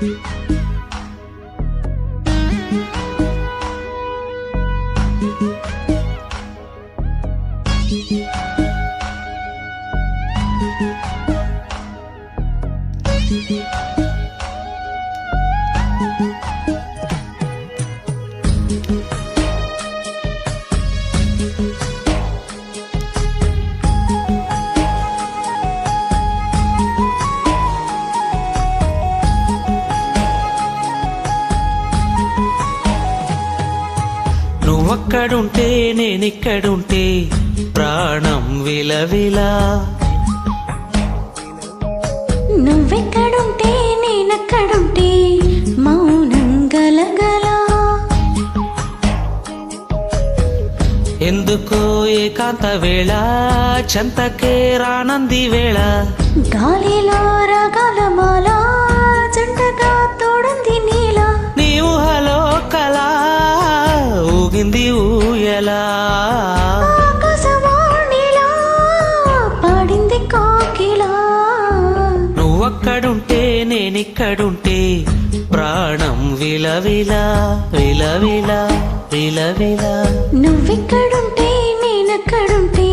Thank you. నువ్వక్కడుంటే నేనిక్కడుంటే ప్రాణం విలవిలా. నువ్వెక్కడుంటే నేనెక్కడుంటే మౌనం గలగల. ఎందుకో ఏకాంత వేళ చెంతకే రానంది వేళ. గాలిలో రకాల ఊగింది ఊయలా. ఆకాశవాణిలా పాడింది కోకిలా. నువ్వక్కడుంటే నేనిక్కడుంటే ప్రాణం విలవిలా విలవిలా విలవిలా. నువ్వెక్కడుంటే నేనెక్కడుంటే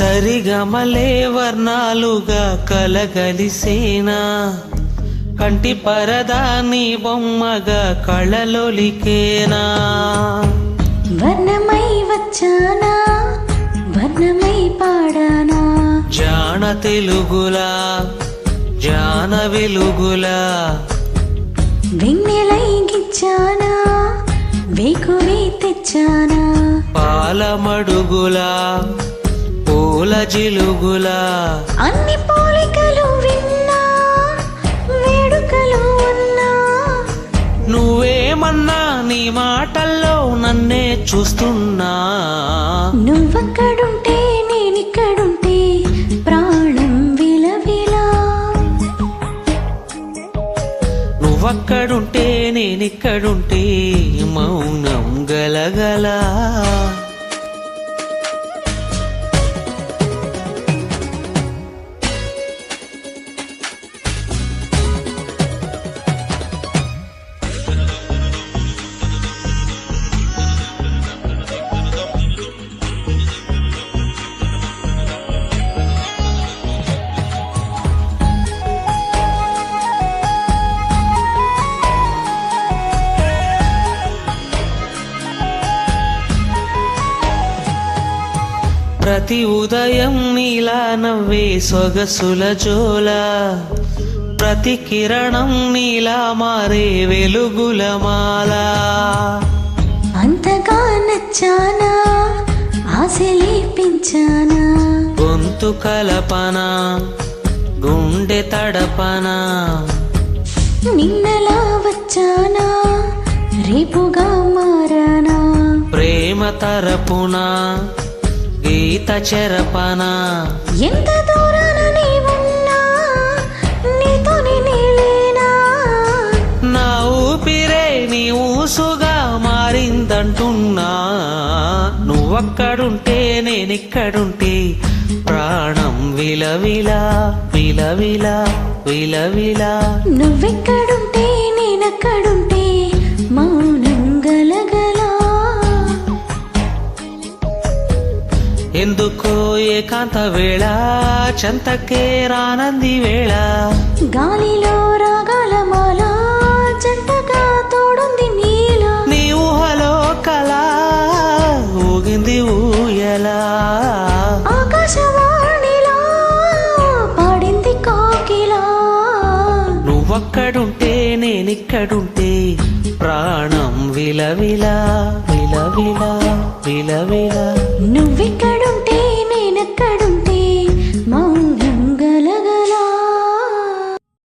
సరిగమలే వర్ణాలుగా కలగలిసేనా? కంటి పరదా నీ బొమ్మగా కళలొలికేనా? వర్ణమై వచ్చానా? వర్ణమై పాడానా? జాన తెలుగులా జాన వెలుగులా. వెన్నెలై గిచ్చానా? వేకువే తెచ్చానా? పాలమడుగులా పూల జిలుగులా. అన్ని పోలికలు విన్నా వేడుకలు ఉన్నా. నువ్వేమన్నా నీ మాటల్లో నన్నే చూస్తున్నా. నువ్వక్కడుంటే నేనిక్కడుంటే ప్రాణం విలవిలా. నువ్వక్కడుంటే నేనిక్కడుంటే మౌనం గలగలా. ప్రతి ఉదయం నీలా నవ్వే సొగసుల జోల. ప్రతి కిరణం నీలా మారే వెలుగుల మాల. అంతగా నచ్చానా? ఆశలే పెంచానా గొంతు కలపన? గుండె తడపన? నిన్నలా వచ్చానా? రేపుగా మారానా? ప్రేమ తరపున? గీత చెరపన? ఎంత దూరాన నీవున్నా నీతోనే నేలేనా? నా ఊపిరే నీ ఊసుగా మారిందంటున్నా. నువ్వక్కడుంటే నేనిక్కడుంటే ప్రాణం విలవిలా విలవిలా విలవిలా. నువ్వెక్కడుంటే నేనక్కడుంటే ఎందుకో ఏకాంత వేళ చెంతకే రానంది వేళ. గాలిలో రాగాల మాల జంటగా తోడుంది నీల. నీ ఊహలో కళ ఊగింది ఊయలా. ఆకాశవాణిలా పాడింది కోకిలా. నువ్వక్కడుంటే నేనిక్కడుంటే ప్రాణం విలవిలా విలవిలా విలవిలా. నువ్వెక్కడ